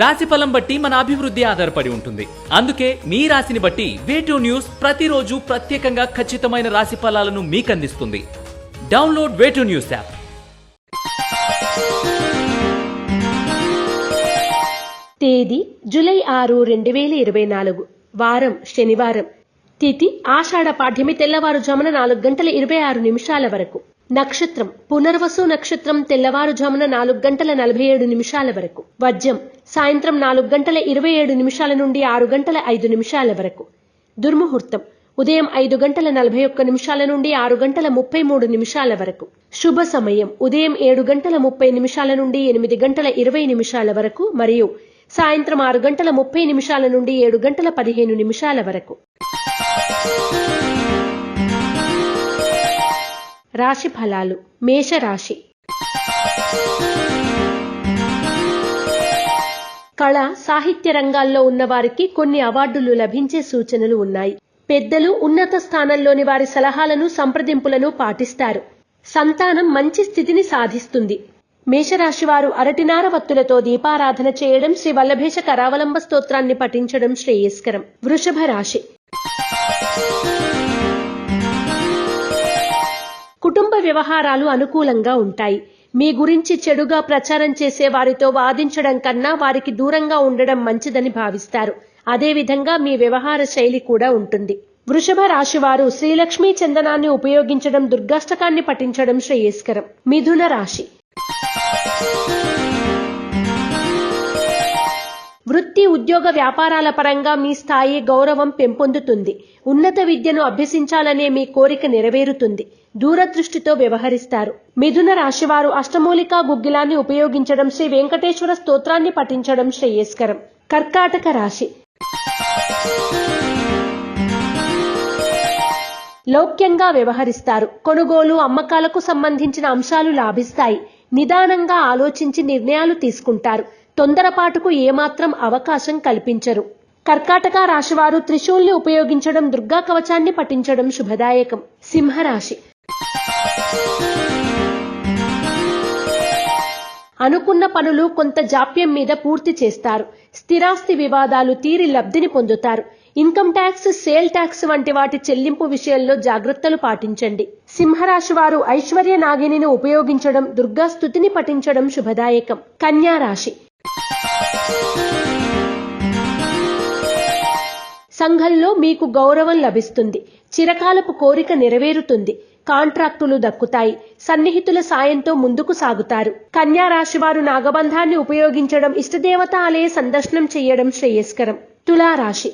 రాశి ఫలం బట్టి మన అభివృద్ధి ఆధారపడి ఉంటుంది. అందుకే మీ రాశిని బట్టి వేటూ న్యూస్ ప్రతిరోజు ప్రత్యేకంగా ఖచ్చితమైన రాశి ఫలాలను మీకు అందిస్తుంది download way two news app తేదీ జూలై ఆరు రెండు వేల ఇరవై నాలుగు. వారం శనివారం. తిథి ఆషాఢ పాఠ్యమి తెల్లవారుజామున నాలుగు గంటల ఇరవై ఆరు నిమిషాల వరకు. నక్షత్రం పునర్వసు నక్షత్రం తెల్లవారుజామున నాలుగు గంటల నలభై ఏడు నిమిషాల వరకు. వజ్యం సాయంత్రం నాలుగు గంటల ఇరవై ఏడు నిమిషాల నుండి ఆరు గంటల ఐదు నిమిషాల వరకు. దుర్ముహూర్తం ఉదయం ఐదు గంటల నలభై ఒక్క నిమిషాల నుండి ఆరు గంటల ముప్పై మూడు నిమిషాల వరకు. శుభ సమయం ఉదయం ఏడు గంటల ముప్పై నిమిషాల నుండి ఎనిమిది గంటల ఇరవై నిమిషాల వరకు మరియు సాయంత్రం ఆరు గంటల ముప్పై నిమిషాల నుండి ఏడు గంటల పదిహేను నిమిషాల వరకు. రాశి ఫలాలు. మేషరాశి. కళ సాహిత్య రంగాల్లో ఉన్నవారికి కొన్ని అవార్డులు లభించే సూచనలు ఉన్నాయి. పెద్దలు ఉన్నత స్థానంలోని వారి సలహాలను సంప్రదింపులను పాటిస్తారు. సంతానం మంచి స్థితిని సాధిస్తుంది. మేషరాశివారు అరటినార వత్తులతో దీపారాధన చేయడం శ్రీ వల్లభేష కరావలంబ స్తోత్రాన్ని పఠించడం శ్రేయస్కరం. వృషభ రాశి. వ్యవహారాలు అనుకూలంగా ఉంటాయి. మీ గురించి చెడుగా ప్రచారం చేసే వారితో వాదించడం కన్నా వారికి దూరంగా ఉండడం మంచిదని భావిస్తారు. అదేవిధంగా మీ వ్యవహార శైలి కూడా ఉంటుంది. వృషభ రాశి వారు శ్రీలక్ష్మీ చందనాన్ని ఉపయోగించడం దుర్గాష్టకాన్ని పఠించడం శ్రేయస్కరం. మిథున రాశి. వృత్తి ఉద్యోగ వ్యాపారాల పరంగా మీ స్థాయి గౌరవం పెంపొందుతుంది. ఉన్నత విద్యను అభ్యసించాలనే మీ కోరిక నెరవేరుతుంది. దూరదృష్టితో వ్యవహరిస్తారు. మిథున రాశివారు అష్టమూలికా గుగ్గిలాన్ని ఉపయోగించడం శ్రీ వెంకటేశ్వర స్తోత్రాన్ని పఠించడం శ్రేయస్కరం. కర్కాటక రాశి. లౌక్యంగా వ్యవహరిస్తారు. కొనుగోలు అమ్మకాలకు సంబంధించిన అంశాలు లాభిస్తాయి. నిదానంగా ఆలోచించి నిర్ణయాలు తీసుకుంటారు. తొందరపాటుకు ఏమాత్రం అవకాశం కల్పించరు. కర్కాటక రాశివారు త్రిశూల్ని ఉపయోగించడం దుర్గా కవచాన్ని పఠించడం శుభదాయకం. సింహరాశి. అనుకున్న పనులు కొంత జాప్యం మీద పూర్తి చేస్తారు. స్థిరాస్తి వివాదాలు తీరి లబ్ధిని పొందుతారు. ఇన్కమ్ ట్యాక్స్ సేల్ ట్యాక్స్ వంటి వాటి చెల్లింపు విషయంలో జాగ్రత్తలు పాటించండి. సింహరాశి వారు ఐశ్వర్య నాగిని ఉపయోగించడం దుర్గా స్థుతిని పఠించడం శుభదాయకం. కన్యా రాశి సంఘంలో మీకు గౌరవం లభిస్తుంది. చిరకాలపు కోరిక నెరవేరుతుంది. కాంట్రాక్టులు దక్కుతాయి. సన్నిహితుల సాయంతో ముందుకు సాగుతారు. కన్యా రాశి వారు నాగబంధాన్ని ఉపయోగించడం ఇష్టదేవత ఆలయ సందర్శనం చేయడం శ్రేయస్కరం. తులారాశి.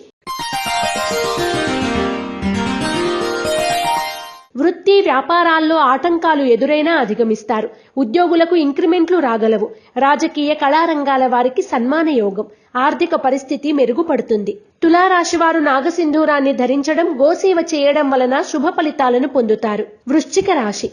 వృత్తి వ్యాపారాల్లో ఆటంకాలు ఎదురైనా అధిగమిస్తారు. ఉద్యోగులకు ఇంక్రిమెంట్లు రాగలవు. రాజకీయ కళారంగాల వారికి సన్మాన యోగం. ఆర్థిక పరిస్థితి మెరుగుపడుతుంది. తులారాశివారు నాగసింధూరాన్ని ధరించడం గోసేవ చేయడం వలన శుభ ఫలితాలను పొందుతారు. వృశ్చిక రాశి.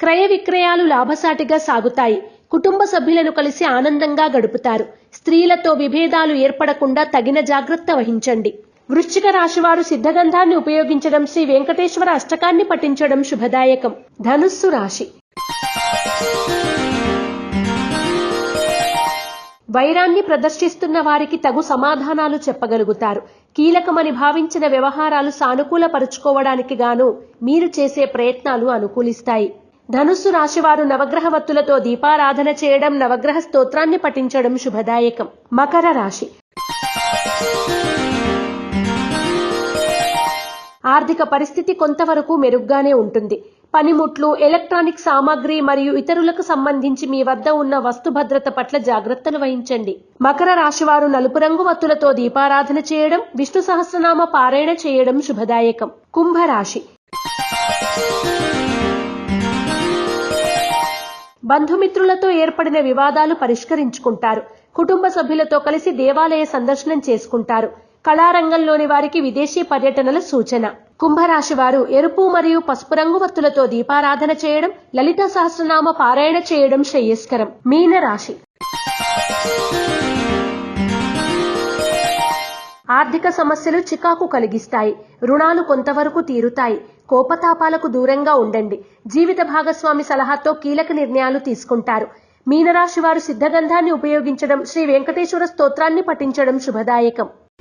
క్రయ విక్రయాలు లాభసాటిగా సాగుతాయి. కుటుంబ సభ్యులను కలిసి ఆనందంగా గడుపుతారు. స్త్రీలతో విభేదాలు ఏర్పడకుండా తగిన జాగ్రత్త వహించండి. వృశ్చిక రాశివారు సిద్ధగంధాన్ని ఉపయోగించడం శ్రీ వెంకటేశ్వర అష్టకాన్ని పఠించడం శుభదాయకం. ధనుస్సు రాశి. వైరాన్ని ప్రదర్శిస్తున్న వారికి తగు సమాధానాలు చెప్పగలుగుతారు. కీలకమని భావించిన వ్యవహారాలు సానుకూలపరుచుకోవడానికి గాను మీరు చేసే ప్రయత్నాలు అనుకూలిస్తాయి. ధనుస్సు రాశివారు నవగ్రహ వత్తులతో దీపారాధన చేయడం నవగ్రహ స్తోత్రాన్ని పఠించడం శుభదాయకం. మకర రాశి. ఆర్థిక పరిస్థితి కొంతవరకు మెరుగ్గానే ఉంటుంది. పనిముట్లు ఎలక్ట్రానిక్ సామాగ్రి మరియు ఇతరులకు సంబంధించి మీ వద్ద ఉన్న వస్తు భద్రత పట్ల జాగ్రత్తలు వహించండి. మకర రాశివారు నలుపు రంగు వత్తులతో దీపారాధన చేయడం విష్ణు సహస్రనామ పారాయణ చేయడం శుభదాయకం. కుంభరాశి బంధుమిత్రులతో ఏర్పడిన వివాదాలు పరిష్కరించుకుంటారు. కుటుంబ సభ్యులతో కలిసి దేవాలయ సందర్శనం చేసుకుంటారు. కళారంగంలోని వారికి విదేశీ పర్యటనల సూచన. కుంభరాశి వారు ఎరుపు మరియు పసుపు రంగు వత్తులతో దీపారాధన చేయడం లలిత సహస్రనామ పారాయణ చేయడం శ్రేయస్కరం. మీన రాశి. ఆర్థిక సమస్యలు చికాకు కలిగిస్తాయి. రుణాలు కొంతవరకు తీరుతాయి. కోపతాపాలకు దూరంగా ఉండండి. జీవిత భాగస్వామి సలహాతో కీలక నిర్ణయాలు తీసుకుంటారు. మీనరాశి వారు సిద్ధగంధాన్ని ఉపయోగించడం శ్రీ వెంకటేశ్వర స్తోత్రాన్ని పఠించడం శుభదాయకం.